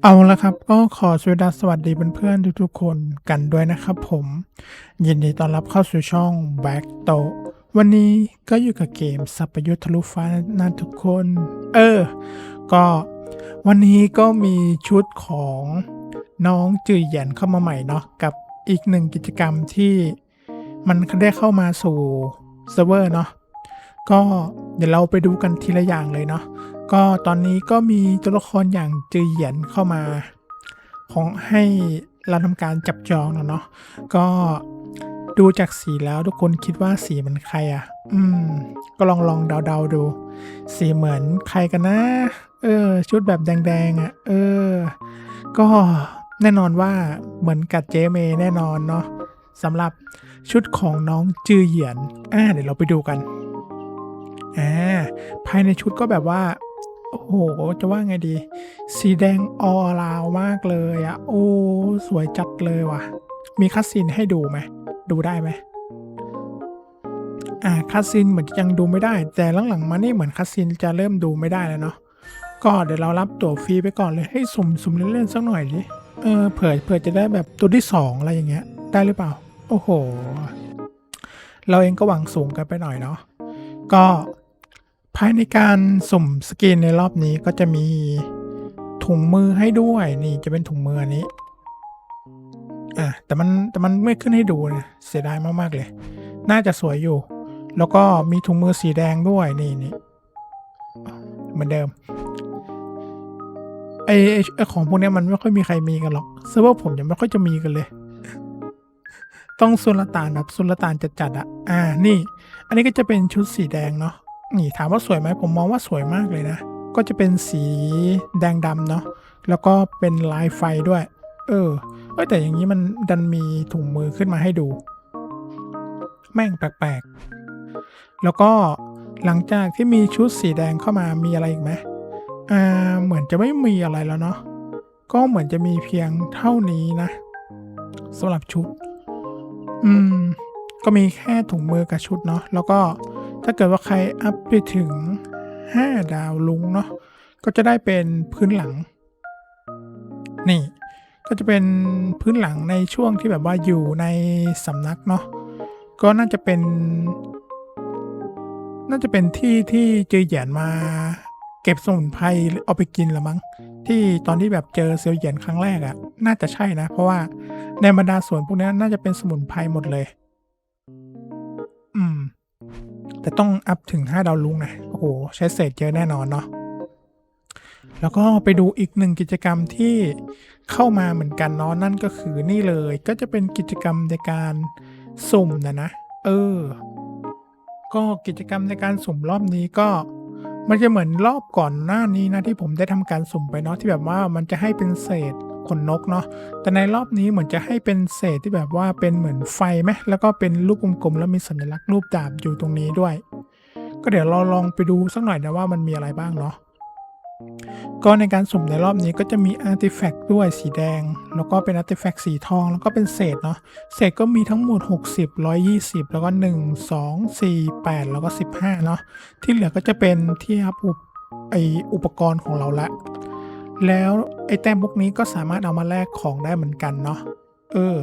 เอาละครับก็ขอสวัสดีสวัสดีเพื่อนๆทุกๆคนกันด้วยนะครับผม ยินดีต้อนรับเข้าสู่ช่อง Back t o วันนี้ก็อยู่กับเกมสัพยุทธทะลุฟ้านะทุกคน เออ ก็วันนี้ก็มีชุดของน้องจือเหยียนเข้ามาใหม่เนาะกับอีกหนึ่งกิจกรรมที่มันได้เข้ามาสู่เซิร์ฟเวอร์เนาะก็เดี๋ยวเราไปดูกันทีละอย่างเลยเนาะ ก็ตอนนี้ก็มีตัวละครอย่างจือเหยียนเข้ามา ของให้เราทำการจับจองแล้วเนาะก็ดูจากสีแล้วทุกคนคิดว่าสีมันใครอะ่ะ อืม ก็ลองลองเดาๆดู สีเหมือนใครกันนะ เออ ชุดแบบแดงๆอะ่ะ เออ ก็แน่นอนว่าเหมือนกับเจเมแน่นอนเนาะสำหรับชุดของน้องจือเหยียน อ่า เดี๋ยวเราไปดูกัน อ่า ภายในชุดก็แบบว่า โอ้โห จะว่าไงดี สีแดงออราวมากเลยอะโอ้ สวยจัดเลยว่ะ มีคัสซินให้ดูไหม ดูได้ไหมอ่าคัสซินเหมือนยังดูไม่ได้ แต่หลังๆมานี่เหมือนคัสซินจะเริ่มดูไม่ได้แล้วเนาะก็เดี๋ยวเรารับตั๋วฟรีไปก่อนเลยให้สุ่มสุ่มเล่นๆสักหน่อยดิเออเผื่อเผื่อจะได้แบบตัวที่สองอะไรอย่างเงี้ย ได้หรือเปล่า โอ้โห เราเองก็หวังสูงกันไปหน่อยเนาะก็ ภายในการสุ่มสกินในรอบนี้ก็จะมีถุงมือให้ด้วยนี่จะเป็นถุงมืออันนี้อะแต่มันแต่มันไม่ขึ้นให้ดูนะเสียดายมากๆเลย น่าจะสวยอยู่ แล้วก็มีถุงมือสีแดงด้วยนี่นี่เหมือนเดิมไอไอ้ไอของพวกนี้มันไม่ค่อยมีใครมีกันหรอกเซิร์ฟเวอร์ผมยังไม่ค่อยจะมีกันเลย ต้องสุลต่านแบบสุลต่านจัดๆอะอ่านี่ อันนี้ก็จะเป็นชุดสีแดงเนาะ นี่ถามว่าสวยไหมผมมองว่าสวยมากเลยนะ ก็จะเป็นสีแดงดำเนาะแล้วก็เป็นลายไฟด้วย เออเอยแต่อย่างนี้มันดันมีถุงมือขึ้นมาให้ดู แม่งแปลกๆ แล้วก็หลังจากที่มีชุดสีแดงเข้ามามีอะไรอีกไหมอ่าเหมือนจะไม่มีอะไรแล้วเนาะก็เหมือนจะมีเพียงเท่านี้นะสำหรับชุด อืม ก็มีแค่ถุงมือกับชุดเนาะแล้วก็ ถ้าเกิดว่าใครอัพไปถึง 5 ดาวลุงเนาะก็จะได้เป็นพื้นหลัง นี่ ก็จะเป็นพื้นหลังในช่วงที่แบบว่าอยู่ในสำนักเนาะก็น่าจะเป็น น่าจะเป็นที่ที่เจอเหยียนมาเก็บสมุนไพรเอาไปกินละมั้งที่ตอนที่แบบเจอเซียวเหยียนครั้งแรกอะ่ะ น่าจะใช่นะ เพราะว่าในบรรดาสวนพวกนี้น่าจะเป็นสมุนไพรหมดเลย แต่ต้องอัพถึง 5 ดาวลุงนะ โอ้โห ใช้เศษเยอะแน่นอนเนาะแล้วก็ไปดูอีกหนึ่งกิจกรรมที่เข้ามาเหมือนกันเนาะนั่นก็คือนี่เลยก็จะเป็นกิจกรรมในการสุ่มนะนะ เออ ก็กิจกรรมในการสุ่มรอบนี้ก็ มันจะเหมือนรอบก่อนหน้านี้นะที่ผมได้ทำการสุ่มไปเนาะที่แบบว่ามันจะให้เป็นเศษขนนกเนาะแต่ในรอบนี้เหมือนจะให้เป็นเศษที่แบบว่าเป็นเหมือนไฟไหมแล้วก็เป็นลูกกลมๆแล้วมีสัญลักษณ์รูปดาบอยู่ตรงนี้ด้วย ก็เดี๋ยวเราลองไปดูสักหน่อยนะว่ามันมีอะไรบ้างเนาะ ก็ในการสุ่มในรอบนี้ก็จะมีอาร์ติแฟกต์ด้วยสีแดง แล้วก็เป็นอาร์ติแฟกต์สีทอง แล้วก็เป็นเศษเนาะเศษก็มีทั้งหมด 60 120 แล้วก็ 1 2 4 8 แล้วก็ 15 เนาะที่เหลือก็จะเป็นที่อัพอุปไออุปกรณ์ของเราละ แล้วไอแต้มพวกนี้ก็สามารถเอามาแลกของได้เหมือนกันเนาะเออ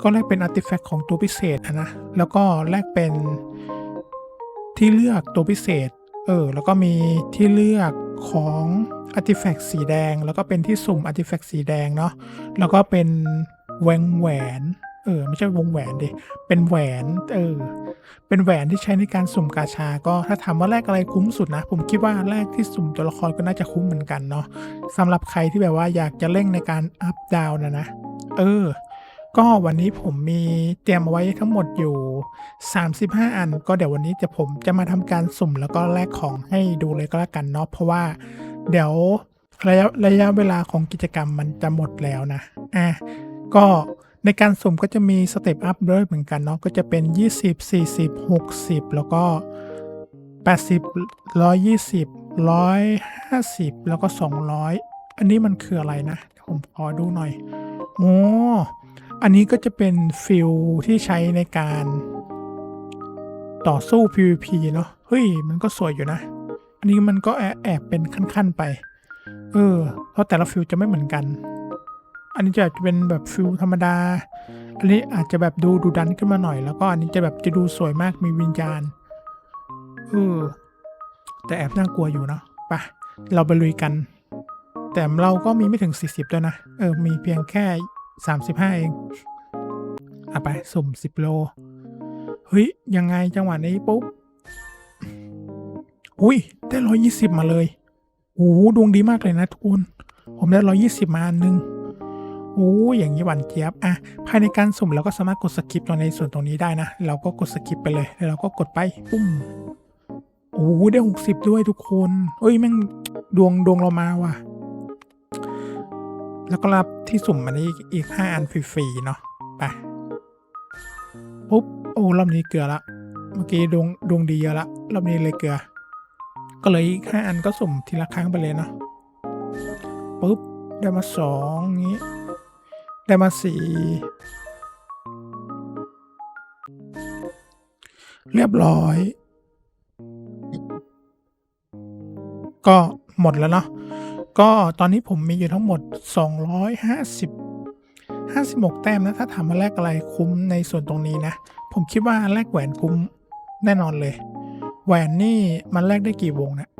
ก็แลกเป็นอาร์ติแฟกต์ของตัวพิเศษอะนะ แล้วก็แลกเป็นที่เลือกตัวพิเศษ เออแล้วก็มีที่เลือกของอาร์ติแฟกต์สีแดง แล้วก็เป็นที่สุ่มอาร์ติแฟกต์สีแดงเนาะแล้วก็เป็นแหวงแหวนเออไม่ใช่วงแหวนดิเป็นแหวนเออเป็นแหวนที่ใช้ในการสุ่มกาชา ก็ถ้าถามว่าแลกอะไรคุ้มสุดนะ ผมคิดว่าแลกที่สุ่มตัวละครก็น่าจะคุ้มเหมือนกันเนาะสำหรับใครที่แบบว่าอยากจะเร่งในการอัพดาวนะนะ เออ ก็วันนี้ผมมีเตรียมเอาไว้ทั้งหมดอยู่ 35 อัน ก็เดี๋ยววันนี้จะผมจะมาทำการสุ่มแล้วก็แลกของให้ดูเลยก็แล้วกันเนาะเพราะว่าเดี๋ยวระยะระยะเวลาของกิจกรรมมันจะหมดแล้วนะอะก็ในการสุ่มก็จะมีสเต็ปอัพด้วยเหมือนกันเนาะก็จะเป็น 20 40 60 แล้วก็ 80 120 150 แล้วก็ 200 อันนี้มันคืออะไรนะ ผมขอดูหน่อย โอ้ อันนี้ก็จะเป็นฟิลที่ใช้ในการต่อสู้ PVP เนาะเฮ้ย มันก็สวยอยู่นะ อันนี้มันก็แอบเป็นขั้นๆไป เออ เพราะแต่ละฟิลจะไม่เหมือนกัน อันนี้จะเป็นแบบฟิลธรรมดา อันนี้อาจจะแบบดูดูดันขึ้นมาหน่อย แล้วก็อันนี้จะแบบจะดูสวยมากมีวิญญาณ เออ แต่แอบน่ากลัวอยู่เนาะไปเราไปลุยกัน แต่เราก็มีไม่ถึง 40 ด้วยนะ เออ มีเพียงแค่ 35เองอะไป สุ่ม10โล เฮ้ย ยังไงจังหวะนี้ปุ๊บ อุ้ย ได้120มาเลยโอ้โหดวงดีมากเลยนะทุกคน ผมได้120มาอันหนึงโอ้ยอย่างนี้หวานเจี๊ยบอะภายในการสุ่มเราก็สามารถกดสกิปตรงในส่วนตรงนี้ได้นะ เราก็กดสกิปไปเลย แล้วเราก็กดไปปุ้มโอ้โหได้60ด้วยทุกคน เอ้ยแม่งดวงดวงเรามาว่ะ แล้วก็รับที่สุ่มอันนี้อีก 5 อันฟรีๆเนาะไปปุ๊บโอ้รอบนี้เกลือละเมื่อกี้ดวงดวงดีเยอะละรอบนี้เลยเกลือ ก็เลยอีกห้าอันก็สุ่มทีละครั้งไปเลยเนาะปุ๊บได้มาสองงี้ได้มาสี่เรียบร้อย ก็หมดแล้วเนาะ ก็ตอนนี้ผมมีอยู่ทั้งหมด 250 56 แต้มนะถ้าถามมาแลกอะไรคุ้มในส่วนตรงนี้นะ ผมคิดว่าแลกแหวนคุ้มแน่นอนเลย แหวนนี่มันแลกได้กี่วงเนะ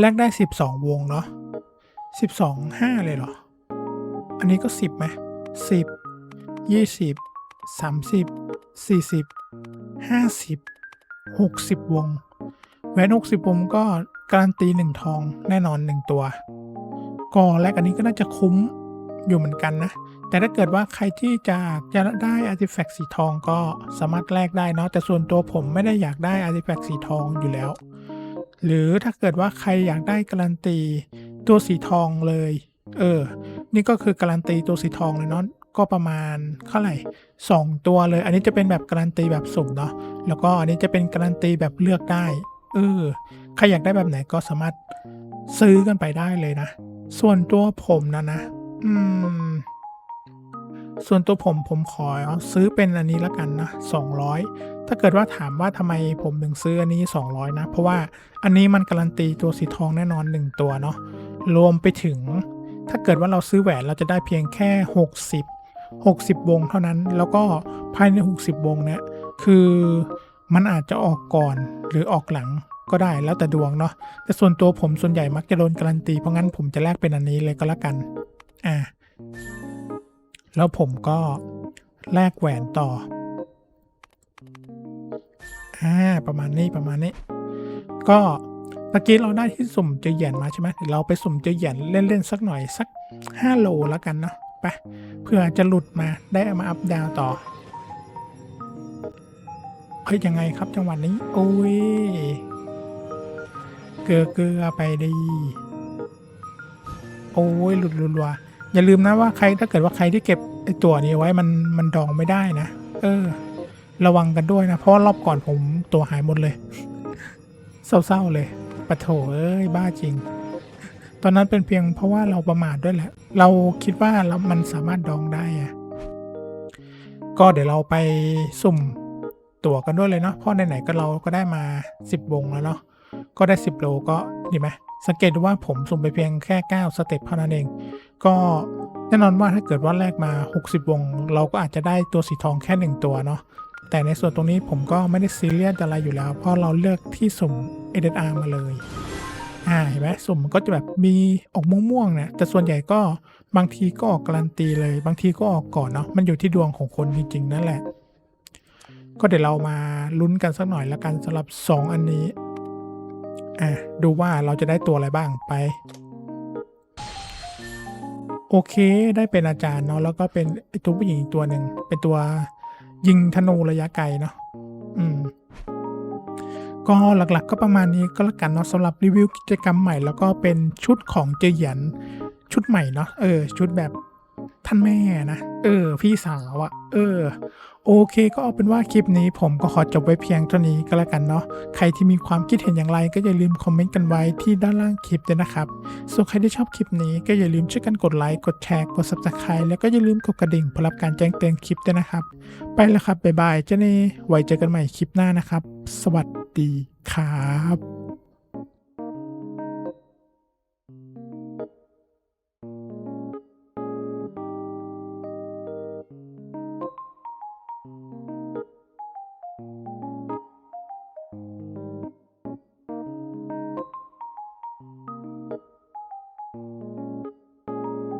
แลกได้ 12 วงเนาะ12 5 เลยเหรอ อันนี้ก็ 10ไหม10 20 30 40 50 60 วงแหวน60 วงก็ การันตี1ทองแน่นอน1ตัว ก็แลกอันนี้ก็น่าจะคุ้มอยู่เหมือนกันนะ แต่ถ้าเกิดว่าใครที่จะจะได้อาร์ติแฟกต์สีทองก็สามารถแลกได้เนาะแต่ส่วนตัวผมไม่ได้อยากได้อาร์ติแฟกต์สีทองอยู่แล้ว หรือถ้าเกิดว่าใครอยากได้การันตีตัวสีทองเลย เออ นี่ก็คือการันตีตัวสีทองเลยเนาะก็ประมาณเท่าไหร่สองตัวเลย อันนี้จะเป็นแบบการันตีแบบสุ่มเนาะแล้วก็อันนี้จะเป็นการันตีแบบเลือกได้เออ ครอยากได้แบบไหนก็สามารถซื้อกันไปได้เลยนะ ส่วนตัวผมนะนะ อืม ส่วนตัวผมผมขอซื้อเป็นอันนี้ละกันนะ200 ถ้าเกิดว่าถามว่าทำไมผมถึงซื้ออันนี้ 200 นะ เพราะว่าอันนี้มันการันตีตัวสีทองแน่นอน 1 ตัวเนาะ รวมไปถึง ถ้าเกิดว่าเราซื้อแหวนเราจะได้เพียงแค่ 60 60 วงเท่านั้น แล้วก็ภายใน 60 วงเนี่ย คือมันอาจจะออกก่อนหรือออกหลัง ก็ได้แล้วแต่ดวงเนาะแต่ส่วนตัวผมส่วนใหญ่มักจะโดนการันตีเพราะงั้นผมจะแลกเป็นอันนี้เลยก็แล้วกันอ่าแล้วผมก็แลกแหวนต่ออ่าประมาณนี้ประมาณนี้ ก็ตะกี้เราได้ที่สุ่มเจอเหยียนมาใช่ไหมเดี๋ยวเราไปสุ่มเจอเหยียนเล่นๆสักหน่อยสัก 5 โลแล้วกันเนาะไปเพื่อจะหลุดมาได้มาอัพดาวต่อเฮ้ยยังไงครับจังหวะนี้ โอ้ย เกลือเกลือไปดีโอ้ยหลุดหลุดว่ะอย่าลืมนะว่าใครถ้าเกิดว่าใครที่เก็บไอตัวนี้ไว้มันมันดองไม่ได้นะ เออ ระวังกันด้วยนะ เพราะรอบก่อนผมตัวหายหมดเลย เศร้าๆเลยปะโถเอ้ยบ้าจริง ตอนนั้นเป็นเพียงเพราะว่าเราประมาทด้วยแหละ เราคิดว่าเรามันสามารถดองได้อะก็เดี๋ยวเราไปสุ่มตั๋วกันด้วยเลยเนาะเพราะไหนๆก็เราก็ได้มา 10วงแล้วเนาะ ก็ได้ 10 โลก็ดีไหมสังเกตดูว่าผมสุ่มไปเพียงแค่ 9 สเต็ปเท่านั้นเอง ก็แน่นอนว่าถ้าเกิดว่าแรกมา 60 วง เราก็อาจจะได้ตัวสีทองแค่ 1 ตัวเนาะแต่ในส่วนตรงนี้ผมก็ไม่ได้ซีเรียสอะไรอยู่แล้ว เพราะเราเลือกที่สุ่ม SSR มาเลย อ่าเห็นไหมสุ่มก็จะแบบมีออกม่วงๆนะแต่ส่วนใหญ่ก็บางทีก็ออกการันตีเลย บางทีก็ออกก่อนเนาะมันอยู่ที่ดวงของคนจริงๆนั่นแหละ ก็เดี๋ยวเรามาลุ้นกันสักหน่อยละกันสำหรับ 2 อันนี้ อะดูว่าเราจะได้ตัวอะไรบ้างไป โอเคได้เป็นอาจารย์เนาะแล้วก็เป็นไอ้ตัวผู้หญิงอีกตัวหนึ่งเป็นตัวยิงธนูระยะไกลเนาะอืมก็หลักๆก็ประมาณนี้ก็แล้วกันเนาะสำหรับรีวิวกิจกรรมใหม่ แล้วก็เป็นชุดของเจเหยียนชุดใหม่เนาะเออ ชุดแบบท่านแม่นะ เออ พี่สาวอะเออ โอเคก็เอาเป็นว่าคลิปนี้ผมก็ขอจบไว้เพียงเท่านี้ก็แล้วกันเนาะ ใครที่มีความคิดเห็นอย่างไรก็อย่าลืมคอมเมนต์กันไว้ที่ด้านล่างคลิปด้วยนะครับ ส่วนใครที่ชอบคลิปนี้ก็อย่าลืมช่วยกันกดไลค์ กดแชร์ กด subscribe แล้วก็อย่าลืมกดกระดิ่งเพื่อรับการแจ้งเตือนคลิปด้วยนะครับ ไปแล้วครับบ๊ายบายเจ้าเน่ไว้เจอกันใหม่คลิปหน้านะครับ สวัสดีครับ